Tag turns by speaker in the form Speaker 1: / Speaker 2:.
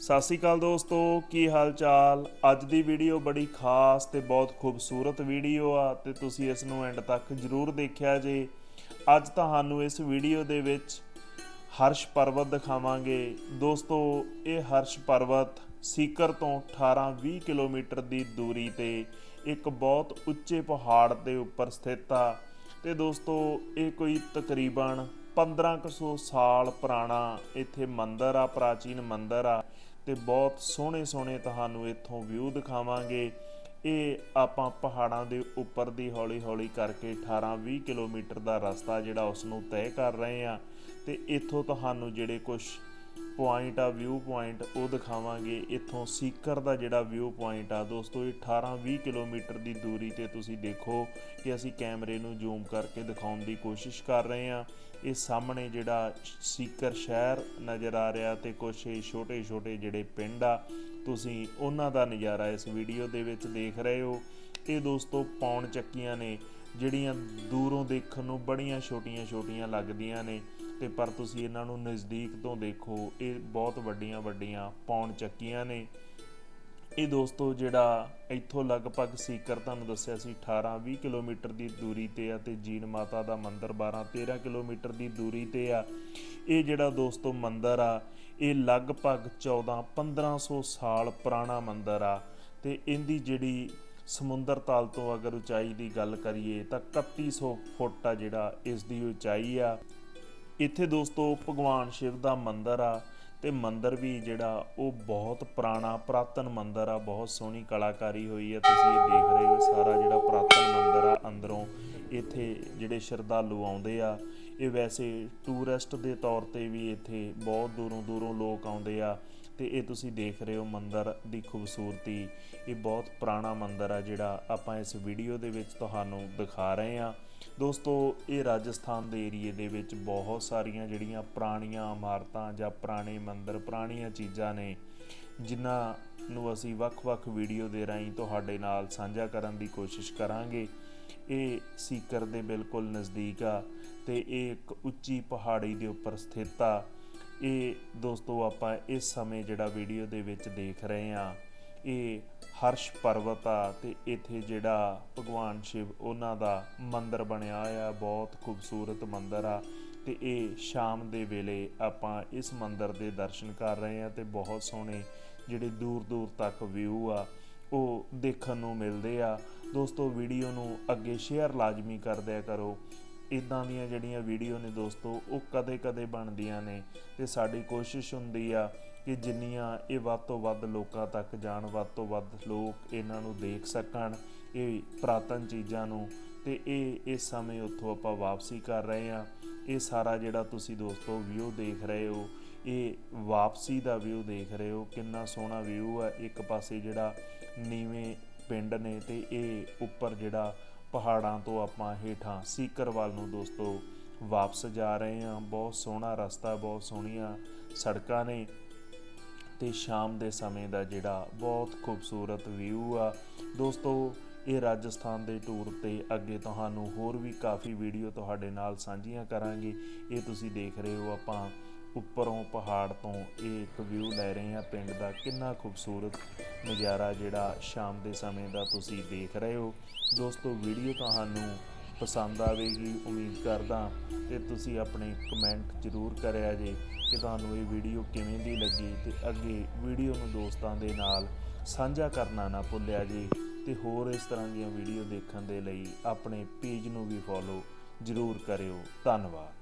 Speaker 1: ਸਤਿ ਸ਼੍ਰੀ ਅਕਾਲ ਦੋਸਤੋ, ਕੀ ਹਾਲ ਚਾਲ ਅੱਜ ਦੀ ਵੀਡੀਓ ਬੜੀ ਖਾਸ ਤੇ ਬਹੁਤ ਖੂਬਸੂਰਤ ਵੀਡੀਓ ਆ ਤੇ ਤੁਸੀਂ ਇਸ ਨੂੰ ਐਂਡ ਤੱਕ ਜਰੂਰ ਦੇਖਿਆ ਜੇ। ਅੱਜ ਤੁਹਾਨੂੰ ਇਸ ਵੀਡੀਓ ਦੇ ਵਿੱਚ ਹਰਸ਼ ਪਰਬਤ ਦਿਖਾਵਾਂਗੇ। ਦੋਸਤੋ, ਇਹ ਹਰਸ਼ ਪਰਬਤ ਸੀਕਰ ਤੋਂ 18-20 ਕਿਲੋਮੀਟਰ ਦੀ ਦੂਰੀ ਤੇ ਇੱਕ ਬਹੁਤ ਉੱਚੇ ਪਹਾੜ ਦੇ ਉੱਪਰ ਸਥਿਤ ਆ। ਤੇ ਦੋਸਤੋ, ਇਹ ਕੋਈ ਤਕਰੀਬਨ 1500 ਸਾਲ ਪੁਰਾਣਾ ਇੱਥੇ ਮੰਦਿਰ ਆ, ਪ੍ਰਾਚੀਨ ਮੰਦਿਰ ਆ ਤੇ ਬਹੁਤ ਸੋਹਣੇ ਸੋਹਣੇ ਤੁਹਾਨੂੰ ਇੱਥੋਂ ਵਿਊ ਦਿਖਾਵਾਂਗੇ। ਇਹ ਆਪਾਂ ਪਹਾੜਾਂ ਦੇ ਉੱਪਰ ਦੀ ਹੌਲੀ ਹੌਲੀ ਕਰਕੇ 18-20 ਕਿਲੋਮੀਟਰ ਦਾ ਰਸਤਾ ਜਿਹੜਾ ਉਸ ਨੂੰ ਤੈਅ ਕਰ ਰਹੇ ਆ ਤੇ ਇੱਥੋਂ ਤੁਹਾਨੂੰ ਜਿਹੜੇ ਕੁਝ ਪੁਆਇੰਟ ਆ ਵਿਊ ਪੁਆਇੰਟ ਉਹ ਦਿਖਾਵਾਂਗੇ। ਇੱਥੋਂ ਸੀਕਰ ਦਾ ਜਿਹੜਾ ਵਿਊ ਪੁਆਇੰਟ ਆ, ਦੋਸਤੋ, ਇਹ 18-20 ਕਿਲੋਮੀਟਰ ਦੀ ਦੂਰੀ ਤੇ ਤੁਸੀਂ ਦੇਖੋ ਕਿ ਅਸੀਂ ਕੈਮਰੇ ਨੂੰ ਜ਼ੂਮ ਕਰਕੇ ਦਿਖਾਉਣ ਦੀ ਕੋਸ਼ਿਸ਼ ਕਰ ਰਹੇ ਹਾਂ ਇਹ ਸਾਹਮਣੇ ਜਿਹੜਾ ਸੀਕਰ ਸ਼ਹਿਰ ਨਜ਼ਰ ਆ ਰਿਹਾ ਤੇ ਕੁਝ ਛੋਟੇ ਛੋਟੇ ਜਿਹੜੇ ਪਿੰਡ ਆ, ਤੁਸੀਂ ਉਹਨਾਂ ਦਾ ਨਜ਼ਾਰਾ ਇਸ ਵੀਡੀਓ ਦੇ ਵਿੱਚ ਦੇਖ ਰਹੇ ਹੋ। ਇਹ ਦੋਸਤੋ ਪੌਣ ਚੱਕੀਆਂ ਨੇ, ਜਿਹੜੀਆਂ ਦੂਰੋਂ ਦੇਖਣ ਨੂੰ ਬੜੀਆਂ ਛੋਟੀਆਂ ਛੋਟੀਆਂ ਲੱਗਦੀਆਂ ਨੇ। ਤੇ ਪਰ ਤੁਸੀਂ ਇਹਨਾਂ ਨੂੰ ਨਜ਼ਦੀਕ ਤੋਂ ਦੇਖੋ, ਇਹ ਬਹੁਤ ਵੱਡੀਆਂ ਵੱਡੀਆਂ ਪੌਣ ਚੱਕੀਆਂ ਨੇ। ਇਹ ਦੋਸਤੋ ਜਿਹੜਾ ਇੱਥੋਂ ਲਗਭਗ ਸੀਕਰ ਤੁਹਾਨੂੰ ਦੱਸਿਆ ਸੀ 18-20 ਕਿਲੋਮੀਟਰ ਦੀ ਦੂਰੀ ਤੇ ਆ ਤੇ ਜੀਨ ਮਾਤਾ ਦਾ ਮੰਦਿਰ 12-13 ਕਿਲੋਮੀਟਰ ਦੀ ਦੂਰੀ ਤੇ ਆ। ਇਹ ਜਿਹੜਾ ਦੋਸਤੋ ਮੰਦਿਰ ਆ, ਇਹ ਲਗਭਗ 14-1500 ਸਾਲ ਪੁਰਾਣਾ ਮੰਦਿਰ ਆ ਤੇ ਇਹਦੀ ਜਿਹੜੀ ਸਮੁੰਦਰ ਤਲ ਤੋਂ ਅਗਰ ਉਚਾਈ ਦੀ ਗੱਲ ਕਰੀਏ ਤਾਂ 3100 ਫੁੱਟ ਆ ਜਿਹੜਾ ਇਸ ਦੀ ਉਚਾਈ ਆ। ਇੱਥੇ ਦੋਸਤੋ ਭਗਵਾਨ ਸ਼ਿਵ ਦਾ ਮੰਦਿਰ ਆ ਤੇ ਮੰਦਿਰ ਵੀ ਜਿਹੜਾ ਉਹ ਬਹੁਤ ਪੁਰਾਣਾ, ਪ੍ਰਾਤਨ ਮੰਦਿਰ ਆ, ਬਹੁਤ ਸੋਹਣੀ ਕਲਾਕਾਰੀ ਹੋਈ ਆ, ਤੁਸੀਂ ਇਹ ਦੇਖ ਰਹੇ ਹੋ ਸਾਰਾ ਜਿਹੜਾ ਪ੍ਰਾਤਨ ਮੰਦਿਰ ਆ ਅੰਦਰੋਂ, ਇੱਥੇ ਜਿਹੜੇ ਸ਼ਰਧਾਲੂ ਆਉਂਦੇ ਆ, ਇਹ ਵੈਸੇ ਟੂਰਿਸਟ ਦੇ ਤੌਰ ਤੇ ਵੀ ਇੱਥੇ ਬਹੁਤ ਦੂਰੋਂ ਦੂਰੋਂ ਲੋਕ ਆਉਂਦੇ ਆ, ਤੇ ਇਹ ਤੁਸੀਂ ਦੇਖ ਰਹੇ ਹੋ ਮੰਦਿਰ ਦੀ ਖੂਬਸੂਰਤੀ, ਇਹ ਬਹੁਤ ਪੁਰਾਣਾ ਮੰਦਿਰ ਆ ਜਿਹੜਾ ਆਪਾਂ ਇਸ ਵੀਡੀਓ ਦੇ ਵਿੱਚ ਤੁਹਾਨੂੰ ਦਿਖਾ ਰਹੇ ਆ। ਦੋਸਤੋ, ਇਹ ਰਾਜਸਥਾਨ ਦੇ ਏਰੀਏ ਦੇ ਵਿੱਚ ਬਹੁਤ ਸਾਰੀਆਂ ਜਿਹੜੀਆਂ ਪੁਰਾਣੀਆਂ ਇਮਾਰਤਾਂ ਜਾਂ ਪੁਰਾਣੇ ਮੰਦਰ, ਪੁਰਾਣੀਆਂ ਚੀਜ਼ਾਂ ਨੇ, ਜਿਨ੍ਹਾਂ ਨੂੰ ਅਸੀਂ ਵੱਖ-ਵੱਖ ਵੀਡੀਓ ਦੇ ਰਾਹੀਂ ਤੁਹਾਡੇ ਨਾਲ ਸਾਂਝਾ ਕਰਨ ਦੀ ਕੋਸ਼ਿਸ਼ ਕਰਾਂਗੇ। ਇਹ ਸੀਕਰ ਦੇ ਬਿਲਕੁਲ ਨਜ਼ਦੀਕ ਆ ਤੇ ਇਹ ਇੱਕ ਉੱਚੀ ਪਹਾੜੀ ਦੇ ਉੱਪਰ ਸਥਿਤ ਆ। ਇਹ ਦੋਸਤੋ, ਆਪਾਂ ਇਸ ਸਮੇਂ ਜਿਹੜਾ ਵੀਡੀਓ ਦੇ ਵਿੱਚ ਦੇਖ ਰਹੇ ਆ ਇਹ ਹਰਸ਼ ਪਰਵਤ ਆ ਤੇ ਇੱਥੇ ਜਿਹੜਾ ਭਗਵਾਨ ਸ਼ਿਵ ਉਹਨਾਂ ਦਾ ਮੰਦਿਰ ਬਣਿਆ ਆ ਬਹੁਤ ਖੂਬਸੂਰਤ ਮੰਦਿਰ ਆ ਤੇ ਇਹ ਸ਼ਾਮ ਦੇ ਵੇਲੇ ਆਪਾਂ ਇਸ ਮੰਦਿਰ ਦੇ ਦਰਸ਼ਨ ਕਰ ਰਹੇ ਆ ਤੇ ਬਹੁਤ ਸੋਹਣੇ ਜਿਹੜੇ ਦੂਰ ਦੂਰ ਤੱਕ ਵਿਊ ਆ, ਉਹ ਦੇਖਣ ਨੂੰ ਮਿਲਦੇ ਆ। ਦੋਸਤੋ ਵੀਡੀਓ ਨੂੰ ਅੱਗੇ ਸ਼ੇਅਰ ਲਾਜ਼ਮੀ ਕਰ ਦਿਆ ਕਰੋ। ਇਦਾਂ ਦੀਆਂ ਜਿਹੜੀਆਂ ਵੀਡੀਓ ਨੇ ਦੋਸਤੋ, ਉਹ ਕਦੇ-ਕਦੇ ਬਣਦੀਆਂ ਨੇ ਤੇ ਸਾਡੀ ਕੋਸ਼ਿਸ਼ ਹੁੰਦੀ ਆ ਕਿ ਜਿੰਨੀਆਂ ਇਹ ਵੱਧ ਤੋਂ ਵੱਧ ਲੋਕਾਂ ਤੱਕ ਜਾਣ, ਵੱਧ ਤੋਂ ਵੱਧ ਲੋਕ ਇਹਨਾਂ ਨੂੰ ਦੇਖ ਸਕਣ, ਇਹ ਪ੍ਰਾਤਨ ਚੀਜ਼ਾਂ ਨੂੰ, ਤੇ ਇਹ, ਇਸ ਸਮੇਂ ਉੱਥੋਂ ਆਪਾਂ ਵਾਪਸੀ ਕਰ ਰਹੇ ਆ ਇਹ ਸਾਰਾ ਜਿਹੜਾ ਤੁਸੀਂ ਦੋਸਤੋ ਵਿਊ ਦੇਖ ਰਹੇ ਹੋ, ਇਹ ਵਾਪਸੀ ਦਾ ਵਿਊ ਦੇਖ ਰਹੇ ਹੋ, ਕਿੰਨਾ ਸੋਹਣਾ ਵਿਊ ਆ। ਇੱਕ ਪਾਸੇ ਜਿਹੜਾ ਨੀਵੇਂ ਪਿੰਡ ਨੇ ਤੇ ਇਹ ਉੱਪਰ ਜਿਹੜਾ ਪਹਾੜਾਂ ਤੋਂ ਆਪਾਂ ਹੇਠਾਂ ਸੀਕਰਵਾਲ ਨੂੰ ਦੋਸਤੋ ਵਾਪਸ ਜਾ ਰਹੇ ਹਾਂ। ਬਹੁਤ ਸੋਹਣਾ ਰਸਤਾ, ਬਹੁਤ ਸੋਹਣੀਆਂ ਸੜਕਾਂ ਨੇ। ਤੇ ਸ਼ਾਮ ਦੇ ਸਮੇਂ ਦਾ ਜਿਹੜਾ ਬਹੁਤ ਖੂਬਸੂਰਤ ਵਿਊ ਆ। ਦੋਸਤੋ, ਇਹ ਰਾਜਸਥਾਨ ਦੇ ਟੂਰ ਤੇ ਅੱਗੇ ਤੁਹਾਨੂੰ ਹੋਰ ਵੀ ਕਾਫੀ ਵੀਡੀਓ ਤੁਹਾਡੇ ਨਾਲ ਸਾਂਝੀਆਂ ਕਰਾਂਗੇ। ਇਹ ਤੁਸੀਂ ਦੇਖ ਰਹੇ ਹੋ ਆਪਾਂ ਉੱਪਰੋਂ ਪਹਾੜ ਤੋਂ ਇਹ ਇੱਕ ਵਿਊ ਲੈ ਰਹੇ ਹਾਂ। ਪਿੰਡ ਦਾ ਕਿੰਨਾ ਖੂਬਸੂਰਤ ਨਜ਼ਾਰਾ ਜਿਹੜਾ ਸ਼ਾਮ ਦੇ ਸਮੇਂ ਦਾ ਤੁਸੀਂ ਦੇਖ ਰਹੇ ਹੋ। ਦੋਸਤੋ ਵੀਡੀਓ ਤੁਹਾਨੂੰ ਪਸੰਦ ਆਵੇਗੀ, ਉਮੀਦ ਕਰਦਾ ਤੇ ਤੁਸੀਂ ਆਪਣੇ ਕਮੈਂਟ ਜ਼ਰੂਰ ਕਰਿਆ ਜੇ ਕਿ ਤੁਹਾਨੂੰ ਇਹ ਵੀਡੀਓ ਕਿਵੇਂ ਦੀ ਲੱਗੀ ਤੇ ਅੱਗੇ ਵੀਡੀਓ ਨੂੰ ਦੋਸਤਾਂ ਦੇ ਨਾਲ ਸਾਂਝਾ ਕਰਨਾ ਨਾ ਭੁੱਲਿਆ ਜੇ ਤੇ ਹੋਰ ਇਸ ਤਰ੍ਹਾਂ ਦੀਆਂ ਵੀਡੀਓ ਦੇਖਣ ਦੇ ਲਈ ਆਪਣੇ ਪੇਜ ਨੂੰ ਵੀ ਫੋਲੋ ਜ਼ਰੂਰ ਕਰਿਓ। ਧੰਨਵਾਦ।